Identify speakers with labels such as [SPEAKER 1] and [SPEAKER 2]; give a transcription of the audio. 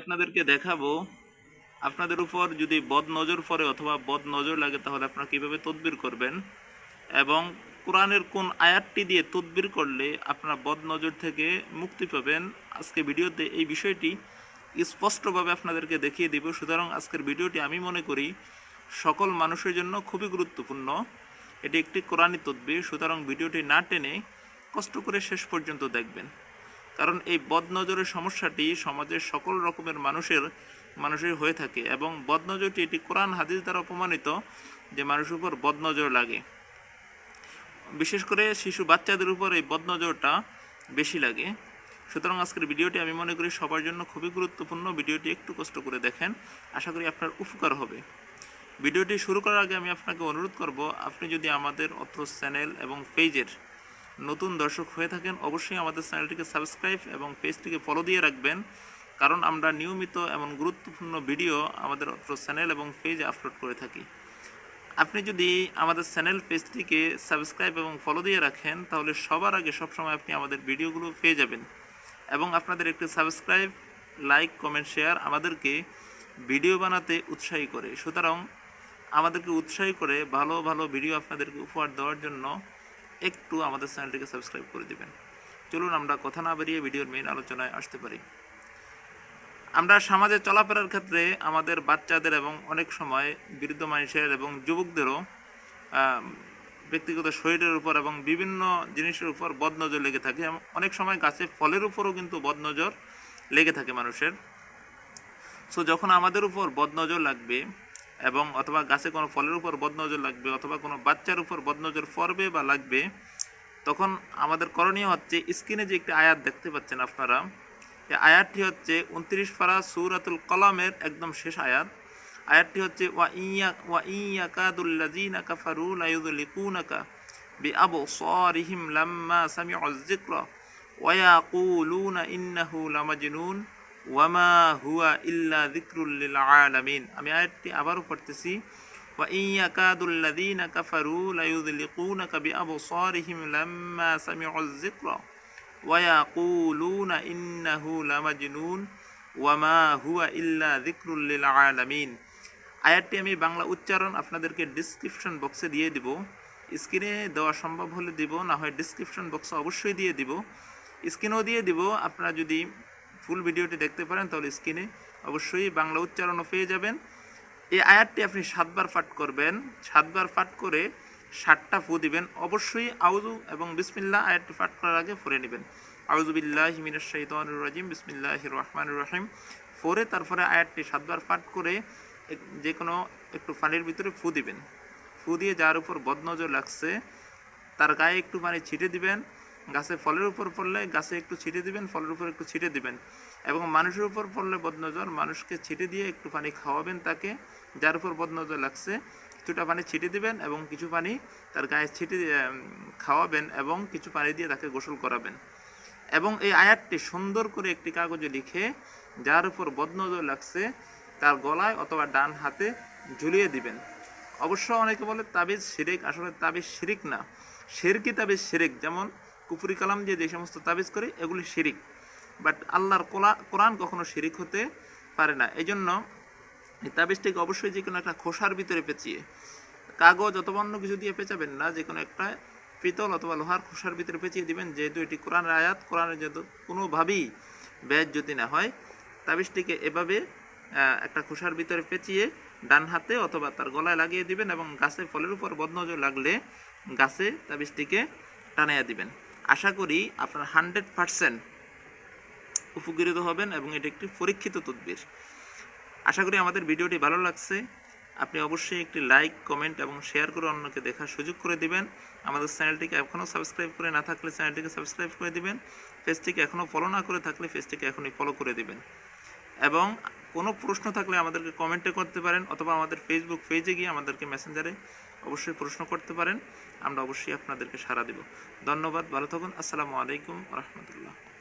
[SPEAKER 1] আপনাদেরকে দেখাবো, আপনাদের উপর যদি বদ নজর পড়ে অথবা বদ নজর লাগে, তাহলে আপনারা কীভাবে তদবির করবেন? এবং কোরআনের কোন আয়াতটি দিয়ে তদবির করলে আপনারা বদ নজর থেকে মুক্তি পাবেন? আজকে ভিডিওতে এই বিষয়টি স্পষ্টভাবে আপনাদেরকে দেখিয়ে দিব। সুতরাং আজকের ভিডিওটি আমি মনে করি সকল মানুষের জন্য খুবই গুরুত্বপূর্ণ। এটি একটি কোরআনী তদবির। সুতরাং ভিডিওটি না টেনে কষ্ট করে শেষ পর্যন্ত দেখবেন। কারণ এই বদনজরের সমস্যাটি সমাজের সকল রকমের মানুষের মানুষের হয়ে থাকে এবং বদনজরটি এটি কোরআন হাদিস দ্বারা প্রমাণিত যে মানুষের উপর বদনজর লাগে। বিশেষ করে শিশু বাচ্চাদের উপর এই বদনজরটা বেশি লাগে। সুতরাং আজকের ভিডিওটি আমি মনে করি সবার জন্য খুবই গুরুত্বপূর্ণ। ভিডিওটি একটু কষ্ট করে দেখেন, আশা করি আপনার উপকার হবে। ভিডিওটি শুরু করার আগে আমি আপনাকে অনুরোধ করব, আপনি যদি আমাদের অত্র চ্যানেল এবং পেজের নতুন দর্শক হয়ে থাকেন, অবশ্যই আমাদের চ্যানেলটিকে সাবস্ক্রাইব এবং পেজটিকে ফলো দিয়ে রাখবেন, কারণ আমরা নিয়মিত এমন গুরুত্বপূর্ণ ভিডিও আমাদের চ্যানেল এবং পেজে আপলোড করে থাকি। আপনি যদি আমাদের চ্যানেল পেজটিকে সাবস্ক্রাইব এবং ফলো দিয়ে রাখেন, তাহলে সবার আগে সবসময় আপনি আমাদের ভিডিওগুলো পেয়ে যাবেন এবং আপনাদের একটি সাবস্ক্রাইব লাইক কমেন্ট শেয়ার আমাদেরকে ভিডিও বানাতে উৎসাহী করে। সুতরাং আমাদেরকে উৎসাহী করে ভালো ভালো ভিডিও আপনাদেরকে উপহার দেওয়ার জন্য একটু আমাদের চ্যানেলটিকে সাবস্ক্রাইব করে দিবেন। চলুন আমরা কথা না বেরিয়ে ভিডিওর মেইন আলোচনায় আসতে পারি। আমরা সমাজে চলাফেরার ক্ষেত্রে আমাদের বাচ্চাদের এবং অনেক সময় বৃদ্ধ মানুষের এবং যুবকদেরও ব্যক্তিগত শরীরের উপর এবং বিভিন্ন জিনিসের উপর বদনজর লেগে থাকে। অনেক সময় গাছে ফলের উপরও কিন্তু বদনজর লেগে থাকে মানুষের। সো যখন আমাদের উপর বদনজর লাগবে এবং অথবা গাছে কোনো ফলের উপর বদনজর লাগবে, অথবা কোনো বাচ্চার উপর বদনজর পড়বে বা লাগবে, তখন আমাদের করণীয় হচ্ছে স্ক্রিনে যে একটি আয়াত দেখতে পাচ্ছেন আপনারা, এই আয়াতটি হচ্ছে উনত্রিশ ফারা সুরাতুল কলামের একদম শেষ আয়াত। আয়াতটি হচ্ছে, ওয়া ইয়া, ওয়া ইয়াকাদুল্লাযিনা কাফারু লা ইউযলিকুনাকা বিআবসারিহিম লাম্মা সামি'উ যিকরা ওয়া ইয়াকুলুনা ইন্নাহু লামাজনুন। ওয়ামা হুয়া ইল্লা যিকরুল লিল আলামিন আমি আয়াতটি আবারও পড়তেছি ওয়া ইয়াকাদুল্লাযিনা কাফারু লা ইউযলিকুনাকা বিআবসারিহিম লাম্মা সামি'উ যিকরা ويقولون إنه لمجنون وما هو إلا ذكر للعالمين আয়াতটি আমি বাংলা উচ্চারণ আপনাদেরকে ডিসক্রিপশন বক্সে দিয়ে দিব স্ক্রিনে দেওয়া সম্ভব হলে দিব না হয় ডিসক্রিপশন বক্সে অবশ্যই দিয়ে দিব স্ক্রিনেও দিয়ে দিব আপনারা যদি ফুল ভিডিওটি দেখতে পারেন, তাহলে স্ক্রিনে অবশ্যই বাংলা উচ্চারণও পেয়ে যাবেন। এই আয়াতটি আপনি সাতবার পাঠ করবেন, সাতবার পাঠ করে ষাটটা ফু দিবেন। অবশ্যই আউজু এবং বিসমিল্লাহ আয়াতটি পাঠ করার আগে ফরে নেবেন। আউজুবিল্লাহ হিমিনাশ শাইতানির রাজিম, বিসমিল্লাহির রহমানির রহিম। ফোরে তারপরে আয়াতটি সাতবার পাঠ করে যে কোনো একটু পানির ভিতরে ফু দিবেন। ফু দিয়ে যার উপর বদনজর লাগছে, তার গায়ে একটু পানি ছিটে দিবেন। গাছে ফলের উপর পড়লে গাছে একটু ছিটে দিবেন, ফলের উপর একটু ছিটে দিবেন। এবং মানুষের উপর পড়লে বদনজর, মানুষকে ছিটে দিয়ে একটু পানি খাওয়াবেন তাকে, যার উপর বদনজর লাগছে, কিছুটা পানি ছিটে দিবেন এবং কিছু পানি তার গায়ে ছিটে খাওয়াবেন এবং কিছু পানি দিয়ে তাকে গোসল করাবেন। এবং এই আয়াতটি সুন্দর করে একটি কাগজে লিখে, যার উপর বদনজর লাগছে, তার গলায় অথবা ডান হাতে ঝুলিয়ে দিবেন। অবশ্য অনেকে বলে তাবিজ শিরিক, আসলে তাবিজ শিরিক না। শেরকি তাবিজ শিরিক, যেমন কুফুরি কালাম দিয়ে যে সমস্ত তাবিজ করে, এগুলি শিরিক। বাট আল্লাহর কোলা, কোরআন কখনো শিরিক হতে পারে না। এই জন্য এই তাবিজটিকে অবশ্যই যে কোনো একটা খোসার ভিতরে পেঁচিয়ে, কাগজ অথবা অন্য কিছু দিয়ে পেঁচাবেন না, যে কোনো একটা পিতল অথবা লোহার খোসার ভিতরে পেঁচিয়ে দিবেন, যেহেতু এটি কোরআনের আয়াত, কোরআনের যেহেতু কোনোভাবেই ব্যাজ যদি না হয়, তাবিজটিকে এভাবে একটা খোসার ভিতরে পেঁচিয়ে ডান হাতে অথবা তার গলায় লাগিয়ে দিবেন এবং গাছের ফলের উপর বদনজর লাগলে গাছে তাবিজটিকে টানাইয়া দিবেন। আশা করি আপনার হান্ড্রেড পারসেন্ট উপকৃত হবেন এবং এটি একটি পরীক্ষিত তদবির। আশা করি আমাদের ভিডিওটি ভালো লাগছে। আপনি অবশ্যই একটি লাইক, কমেন্ট এবং শেয়ার করে অন্যকে দেখার সুযোগ করে দিবেন। আমাদের চ্যানেলটিকে এখনও সাবস্ক্রাইব করে না থাকলে চ্যানেলটিকে সাবস্ক্রাইব করে দিবেন। ফেসটিকে এখনও ফলো না করে থাকলে ফেসটিকে এখনই ফলো করে দিবেন। এবং কোনো প্রশ্ন থাকলে আমাদেরকে কমেন্টে করতে পারেন, অথবা আমাদের ফেসবুক পেজে গিয়ে আমাদেরকে মেসেঞ্জারে অবশ্যই প্রশ্ন করতে পারেন। আমরা অবশ্যই আপনাদেরকে সাড়া দেব। ধন্যবাদ, ভালো থাকুন। আসসালামু আলাইকুম রহমতুল্লাহ।